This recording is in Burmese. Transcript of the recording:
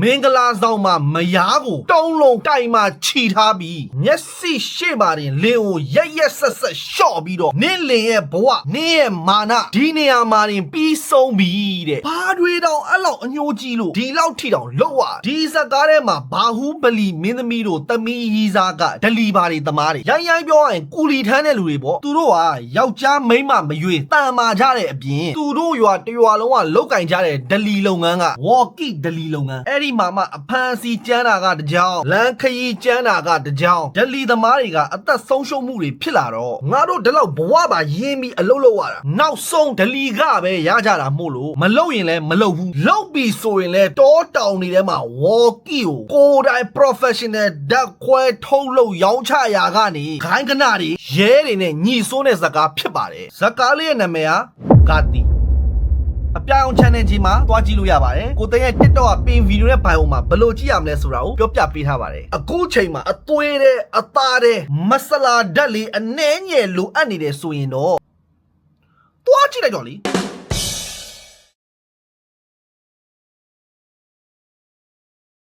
မင်္ဂလာဆောင်မှာမယားကိုတုံးလုံးတိုင်မှခြိထားပြီးမျက်စိရှေ့မှာတင်လင်းကိုရက်ရက်ဆက်ဆက်ရှော့ပြီးတော့နင့်လင်ရဲ့ဘဝနင့်ရဲ့မာနဒီနေရာမှာတင်ပြီးဆုံးပြီတဲ့ဘာတွေတောင်အဲ့လောက်အညှိုးကြီးလို့ဒီလောက်ထိတောင်လောက်ရဒီဇက်ကားထဲမှာဘာဟုပလီမင်းသမီးတို့တမီးရီစားကဒလီပါတွေတမားတွေရိုင်းရိုင်းပြောရရင်ကူလီထမ်းတဲ့လူတွေပေါ့သူတို့ကယောက်ျားမိန်းမမရွေတန်မာကြတဲ့အပြင်သူတို့ရွာတရွာလုံးကလောက်ကင်ကြတဲ့ဒလီလုပ်ငန်းကဝေါ်ကီဒလီလုပ်ငန်းအဲ့ဒီမှာမှအဖန်စီကျန်းတာကတကြောင်လမ်းခရီးကျန်းတာကတကြောင်ဒလီသမားတွေကအသက်ဆုံးရှုံးမှုတွေဖြစ်လာတော့ငါတို့ဒီလောက်ဘဝပါရင်းပြီးအလုပ်လုပ်ရတာနောက်ဆုံးဒလီကပဲရကြတာမို့လို့မလုပ်ရင်လည်းမလုပ်ဘူးလုပ်ပြီဆိုရင်လည်းတောတောင်တွေထဲမှာဝေါ်ကီကိုကိုယ်တိုင် professional ဓာတ်ခွဲထုတ်လုပ်ရောင်းချရာကနေခိုင်းကနတွေရဲတွေနဲ့ညီစိုးတဲ့ဇာတ်ကားဖြစ်ပါတယ်ဇာတ်ကားလေးရဲ့နာမည်ကဂါတီ အပြောင် channel ကြီးမှာတွားကြည့်လို့ရပါတယ်ကိုသိန်းရဲ့ TikTok ကပင်ဗီဒီယိုနဲ့ bio မှာဘယ်လိုကြည့်ရမလဲဆိုတာကိုပြောပြပေးထားပါတယ်အခုချိန်မှာအသွေးတဲ့အသားတဲ့မဆလာဓာတ်လေးအနှဲငယ်လိုအပ်နေတယ်ဆိုရင်တော့တွားကြည့်လိုက်တော့လी